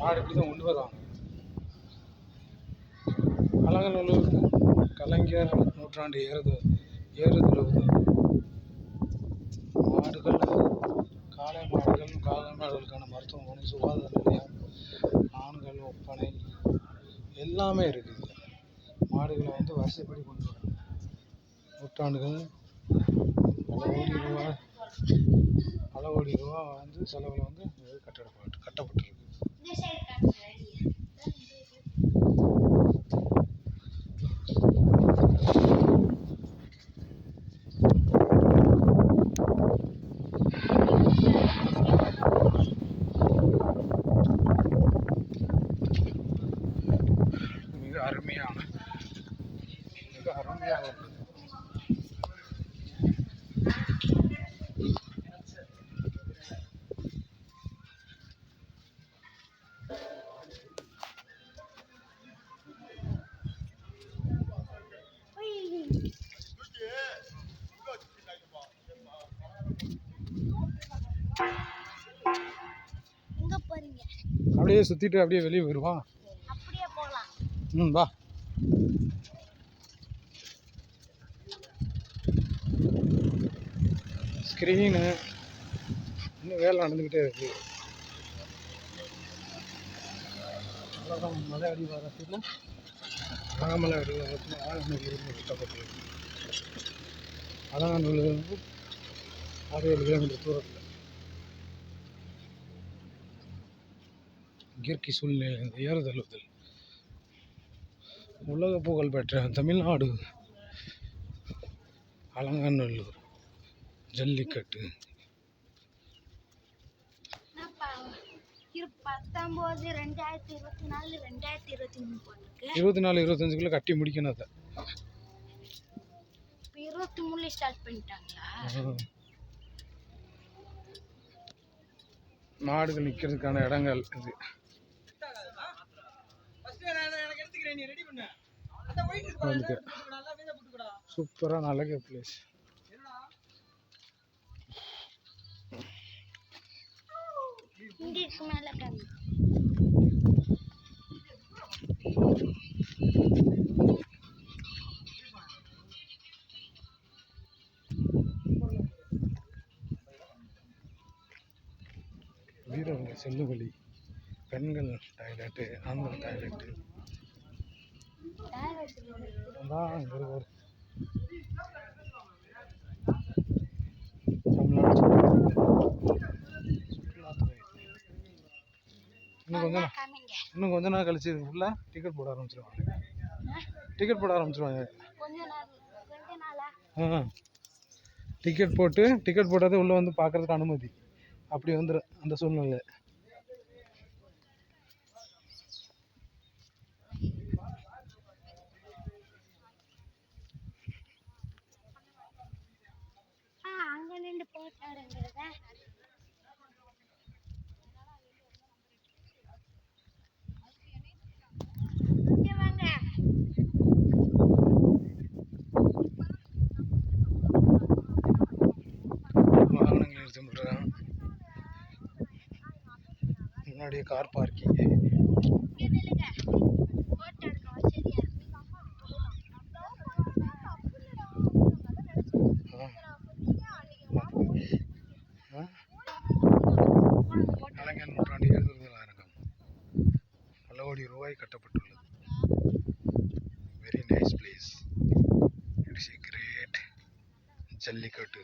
மாடு இப்படி தான் கொண்டு வருவாங்க கலைஞர் நூற்றாண்டு ஏறுது ஏறுதழுவுது மாடுகள் காளை மாடுகள் காளை மாடுகளுக்கான மருத்துவமனை சுகாதார நிலையம் ஆண்கள் ஒப்பனை எல்லாமே இருக்குது மாடுகளை வந்து வரிசைப்படி கொண்டு வராங்க நூற்றாண்டுகள் பல கோடி ரூபா வந்து செலவில் வந்து இது கட்டப்பட்டு கட்டப்பட்டிருக்கு. மிக அருமையான மிக அருமையாக இருக்குது. அப்படியே சுற்றிட்டு அப்படியே வெளியே வருவான் ம் வா. ஸ்க்ரீனு இன்னும் வேலை நடந்துக்கிட்டே இருக்கு. அவ்வளோதான் மலை அடிவாரத்தில் ஆகமலை அடிவாரத்தில் ஆகமலை இருந்து கட்டப்பட்டிருக்கு அலங்காநல்லூர்லேருந்து ஆறு ஏழு கிலோமீட்டர் தூரத்தில். இயற்கை சூழ்நிலை ஏறுதழுவுதல். உலக புகழ் பெற்ற தமிழ்நாடு. அலங்காநல்லூர் ஜல்லிக்கட்டு. இரு பத்தொம்போது ரெண்டாயிரத்தி இருபத்தி நாலு ரெண்டாயிரத்தி இருபத்தி மூணு போட்டிருக்கு. இருபத்தி நாலு இருபத்தஞ்சுக்குள்ளே கட்டி முடிக்கணும் அதை. இருபத்தி மூணுல ஸ்டார்ட் பண்ணிட்டாங்களா? மாடுகள் நிற்கிறதுக்கான இடங்கள் இது. வந்துட்டு சூப்பரான அழகு பிளேஸ் இந்திக்கு மேலே செல்லுவழி பெண்கள் டாய்லெட்டு ஆண்கள் டாய்லெட்டு இன்னும் கொஞ்ச நாள் இன்னும் கொஞ்ச நாள் கழிச்சு உள்ள டிக்கெட் போட ஆரம்பிச்சிருவாங்க. டிக்கெட் போட ஆரம்பிச்சிருவாங்க. டிக்கெட் போட்டு டிக்கெட் போட்டாதே உள்ளே வந்து பார்க்குறதுக்கு அனுமதி. அப்படி வந்துடும் அந்த சூழ்நிலை. முன்னாடியே கார் பார்க்கிங்கு இங்க நில்லுங்க போட்டோ எடுக்க கலைஞர் நூற்றாண்டு எழுதுதல் அரங்கம் பல கோடி ரூபாய் கட்டப்பட்டுள்ளது. Very nice place it's a great Jallikattu.